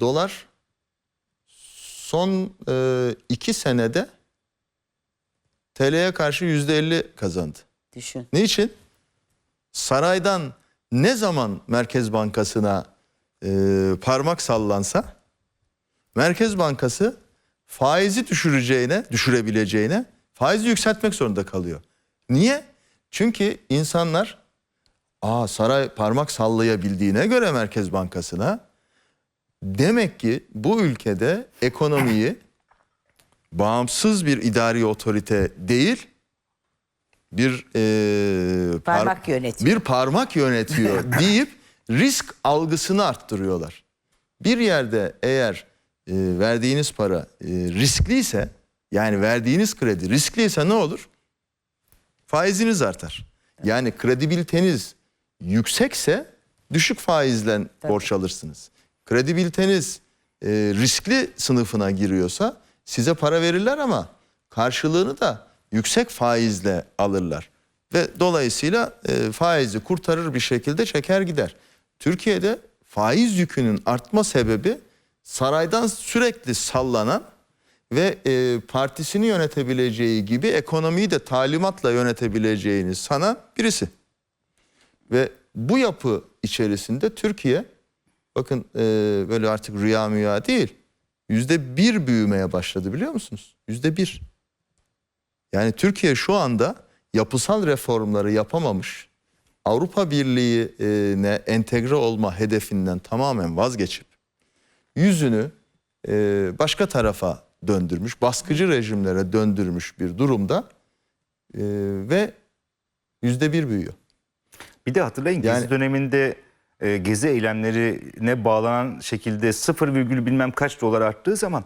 dolar son e, iki senede TL'ye karşı yüzde elli kazandı. Düşün. Niçin? Saraydan ne zaman Merkez Bankası'na e, parmak sallansa Merkez Bankası faizi düşüreceğine, düşürebileceğine faizi yükseltmek zorunda kalıyor. Niye? Çünkü insanlar aa saray parmak sallayabildiğine göre Merkez Bankası'na demek ki bu ülkede ekonomiyi bağımsız bir idari otorite değil bir e, par- Parmak yönetiyor. bir parmak yönetiyor deyip risk algısını arttırıyorlar. Bir yerde eğer e, verdiğiniz para e, riskliyse yani verdiğiniz kredi riskliyse ne olur? Faiziniz artar. Yani kredibiliteniz yüksekse düşük faizle borç alırsınız. Kredibiliteniz e, riskli sınıfına giriyorsa size para verirler ama karşılığını da yüksek faizle alırlar. Ve dolayısıyla e, faizi kurtarır bir şekilde çeker gider. Türkiye'de faiz yükünün artma sebebi saraydan sürekli sallanan ve e, partisini yönetebileceği gibi ekonomiyi de talimatla yönetebileceğini sanan birisi. Ve bu yapı içerisinde Türkiye bakın e, böyle artık rüya müya değil yüzde bir büyümeye başladı biliyor musunuz? Yüzde bir. Yani Türkiye şu anda yapısal reformları yapamamış. Avrupa Birliği'ne entegre olma hedefinden tamamen vazgeçip yüzünü e, başka tarafa döndürmüş, baskıcı rejimlere döndürmüş bir durumda e, ve yüzde bir büyüyor. Bir de hatırlayın Yani- Gezi döneminde e, Gezi eylemlerine bağlanan şekilde 0, virgül bilmem kaç dolar arttığı zaman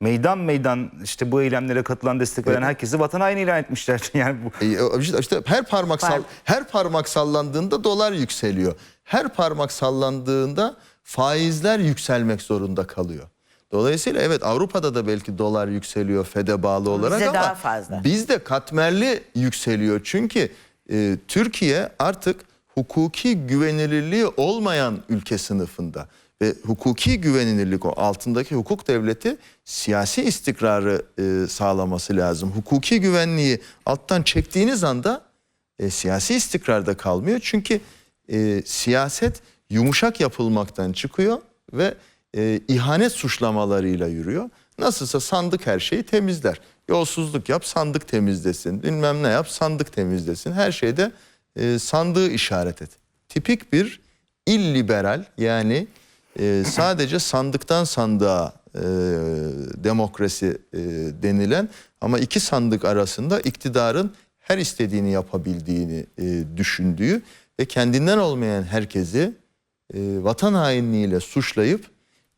meydan meydan işte bu eylemlere katılan destek veren herkesi vatan haini ilan etmişler. Yani bu E, işte- işte her parmak Parmak. her parmak sallandığında dolar yükseliyor. Her parmak sallandığında faizler yükselmek zorunda kalıyor. Dolayısıyla evet Avrupa'da da belki dolar yükseliyor FED'e bağlı olarak Bizde ama daha fazla. bizde katmerli yükseliyor. Çünkü e, Türkiye artık hukuki güvenilirliği olmayan ülke sınıfında ve hukuki güvenilirlik o altındaki hukuk devleti siyasi istikrarı e, sağlaması lazım. Hukuki güvenliği alttan çektiğiniz anda e, siyasi istikrarda kalmıyor. Çünkü e, siyaset yumuşak yapılmaktan çıkıyor ve e, ihanet suçlamalarıyla yürüyor. Nasılsa sandık her şeyi temizler. Yolsuzluk yap sandık temizlesin. Bilmem ne yap sandık temizlesin. Her şeyde e, sandığı işaret et. Tipik bir illiberal yani e, sadece sandıktan sandığa e, demokrasi e, denilen ama iki sandık arasında iktidarın her istediğini yapabildiğini e, düşündüğü ve kendinden olmayan herkesi e, vatan hainliğiyle suçlayıp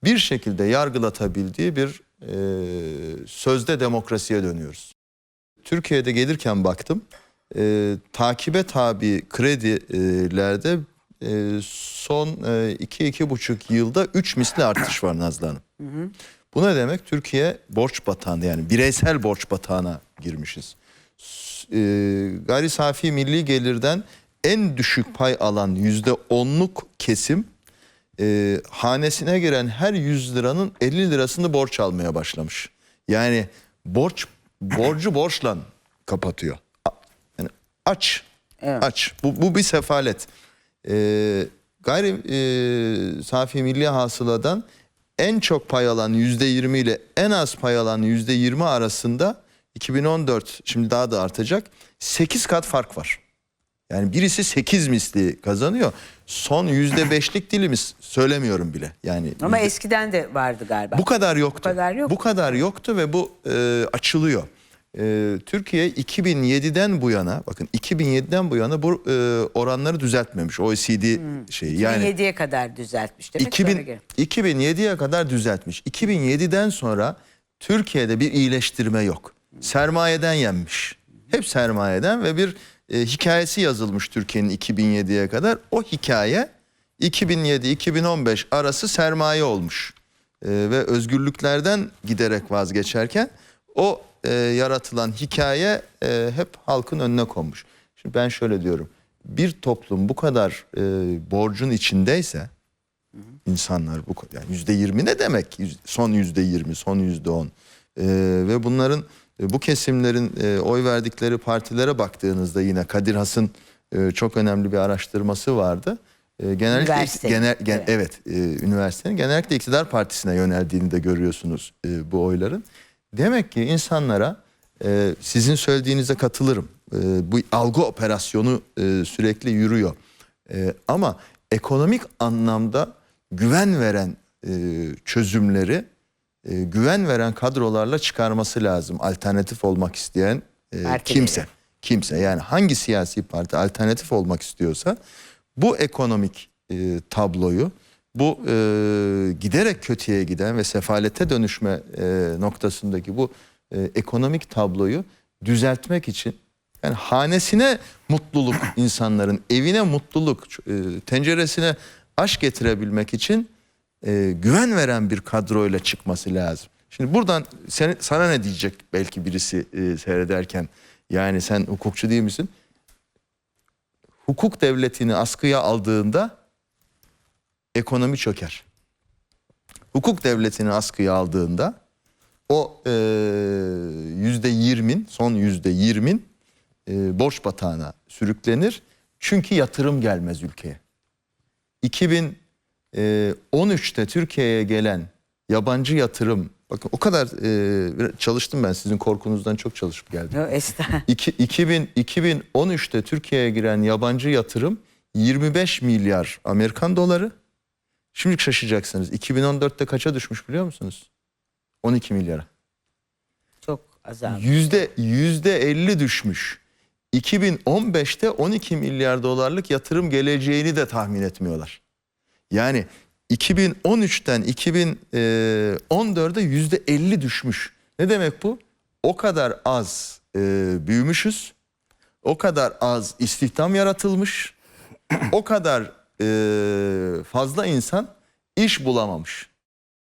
bir şekilde yargılatabildiği bir e, sözde demokrasiye dönüyoruz. Türkiye'de gelirken baktım e, takibe tabi kredilerde e, son e, iki iki buçuk yılda üç misli artış var Nazlı Hanım. Bu ne demek? Türkiye borç batağında yani bireysel borç batağına girmişiz. E, gayri safi milli gelirden en düşük pay alan yüzde onluk kesim e, hanesine giren her 100 liranın 50 lirasını borç almaya başlamış. Yani borç borcu borçla kapatıyor. Aç. Evet. Aç. Bu, bu bir sefalet. E, gayri e, safi milli hasıladan en çok pay alan %20 ile en az pay alan %20 arasında 2014 şimdi daha da artacak 8 kat fark var. Yani birisi 8 misli kazanıyor. Son %5'lik dilimiz söylemiyorum bile. Yani Ama yüzde- eskiden de vardı galiba. bu kadar yoktu. Bu kadar yok. Bu kadar yoktu ve bu e, açılıyor. E, Türkiye 2007'den bu yana bakın 2007'den bu yana bu e, oranları düzeltmemiş. OECD şeyi. Yani 2007'ye kadar düzeltmiş demek. 2000, sonra geri. 2007'ye kadar düzeltmiş. 2007'den sonra Türkiye'de bir iyileştirme yok. Sermayeden yenmiş. Hep sermayeden ve bir e, hikayesi yazılmış Türkiye'nin 2007'ye kadar. O hikaye 2007-2015 arası sermaye olmuş. E, ve özgürlüklerden giderek vazgeçerken o e, yaratılan hikaye e, hep halkın önüne konmuş. Şimdi ben şöyle diyorum. Bir toplum bu kadar e, borcun içindeyse insanlar bu yani yüzde yirmi ne demek? Son yüzde yirmi, son yüzde on. Ee, ve bunların e, bu kesimlerin e, oy verdikleri partilere baktığınızda yine Kadir Has'ın e, çok önemli bir araştırması vardı. E, genellikle Üniversitenin, genel, gen- evet. evet, e, üniversitenin genellikle iktidar partisine yöneldiğini de görüyorsunuz e, bu oyların. Demek ki insanlara e, sizin söylediğinize katılırım. E, bu algı operasyonu e, sürekli yürüyor. E, ama ekonomik anlamda güven veren e, çözümleri e, güven veren kadrolarla çıkarması lazım. Alternatif olmak isteyen e, Partileri. kimse. Kimse yani hangi siyasi parti alternatif olmak istiyorsa bu ekonomik e, tabloyu bu e, giderek kötüye giden ve sefalete dönüşme e, noktasındaki bu e, ekonomik tabloyu düzeltmek için yani hanesine mutluluk insanların evine mutluluk e, tenceresine aş getirebilmek için e, güven veren bir kadroyla çıkması lazım. Şimdi buradan sen, sana ne diyecek belki birisi e, seyrederken yani sen hukukçu değil misin? Hukuk devletini askıya aldığında ekonomi çöker. Hukuk devletini askıya aldığında o e, yüzde yirmin son yüzde yirmin e, borç batağına sürüklenir. Çünkü yatırım gelmez ülkeye. 2013'te Türkiye'ye gelen yabancı yatırım bakın o kadar e, çalıştım ben sizin korkunuzdan çok çalışıp geldim. İki- 2000 2013'te Türkiye'ye giren yabancı yatırım 25 milyar Amerikan doları. Şimdi şaşacaksınız. 2014'te kaça düşmüş biliyor musunuz? 12 milyara. Çok azaldı. Yüzde yüzde 50 düşmüş. 2015'te 12 milyar dolarlık yatırım geleceğini de tahmin etmiyorlar. Yani 2013'ten 2014'e yüzde 50 düşmüş. Ne demek bu? O kadar az e, büyümüşüz. O kadar az istihdam yaratılmış. o kadar e, fazla insan iş bulamamış.